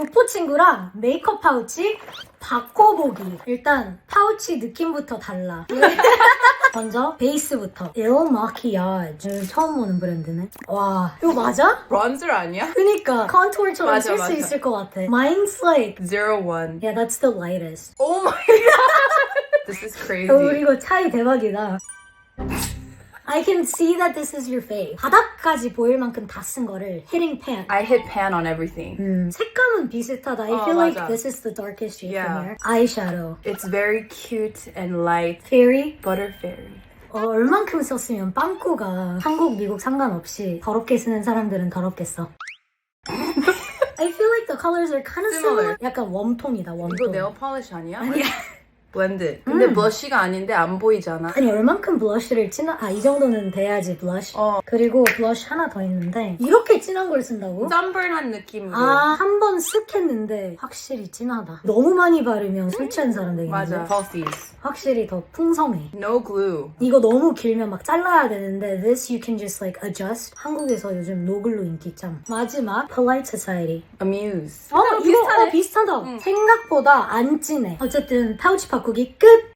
교포 친구랑 메이크업 파우치 바꿔보기. 일단 파우치 느낌부터 달라. 먼저 베이스부터. 에어 마키아주 처음 보는 브랜드네. 와 이거 맞아? 브론저 아니야? 그니까 컨투어처럼 맞아, 쓸 수 맞아. 있을 것 같아. Mine's like Zero one. yeah that's the lightest. Oh my god. This is 어, crazy. 이거 차이 대박이다. I can see that this is your face. 바닥까지 보일 만큼 다 쓴 거를 hitting pan. I hit pan on everything. 음, 색감은 비슷하다. I 어, feel like 맞아. this is the darkest shade Yeah. from here. Eyeshadow. It's very cute and light. Fairy. Butter fairy. 어, 얼만큼 썼으면 빵꾸가 한국, 미국 상관없이 더럽게 쓰는 사람들은 더럽게 써. I feel like the colors are kind of similar. Similar. 약간 웜톤이다, 이거 웜톤. 네일 폴리시 아니야? 아니야. 블렌드. 근데 음. 블러쉬가 아닌데 안 보이잖아. 아니 얼만큼 블러쉬를 진한 아 이 정도는 돼야지 블러쉬 어. 그리고 블러쉬 하나 더 있는데 이렇게 진한 걸 쓴다고? 썬버한 느낌으로. 아 한 번 쓱 했는데 확실히 진하다 너무 많이 바르면 술 취한 사람 되겠는데 맞아. Falsies. 확실히 더 풍성해 No glue. 이거 너무 길면 막 잘라야 되는데 this you can just like adjust 한국에서 요즘 노글로 인기 짱 마지막 polite society Amuse. 어 이거 비슷하네. 어, 비슷하다 응. 생각보다 안 진해 어쨌든 파우치 바꾸기 끝